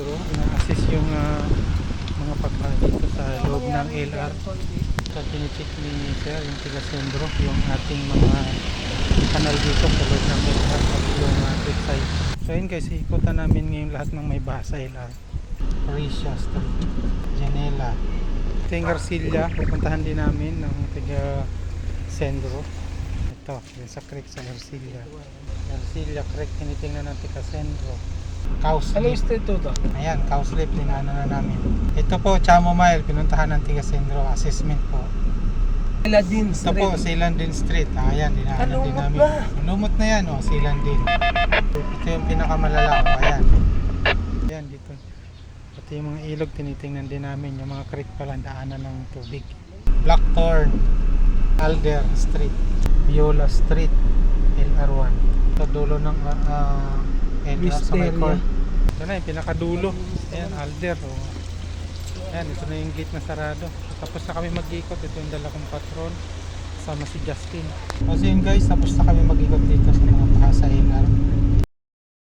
Sendro. Ina-assist yung ah, mga pagkain dito sa loob ng LR. So, tinicheck ni Sir, yung tiga Sendro, yung ating mga kanal dito sa loob ng LR at yung uh, side. So yun guys, ikutan namin ngayon lahat ng may baha sa LR. Mauricia Street, Janela, ito yung Garcilia, pupuntahan din namin ng tiga Sendro. Ito, yung sa creek sa Garcilia. Garcilia Creek, tinitingnan ng tiga Sendro. Cows Anong Lip. street to to? Ayan, Cows Lip, dinaanan na namin. Ito po, Chamomile, pinuntahan ng tiga Sendro, assessment po. Aladdin Ito po, Silandin Street. Ah, ayan, dinaanan din namin. na. Lumot na yan, oh, Silandin. Ito yung pinakamalala, oh, ayan. Ayan, dito. Pati yung mga ilog, tinitingnan din namin. Yung mga creek pala, daanan ng tubig. Blackthorn, Alder Street, Viola Street, LR1. Ito dulo ng uh, uh, LR sa may court. Ito na yung pinakadulo. Ayan, Alder. Oh. Ayan, ito na yung gate na sarado. Tapos na kami mag-ikot. Ito yung dala kong patron. Sama si Justin. So yun guys, tapos na kami mag-ikot dito sa mga sa LR.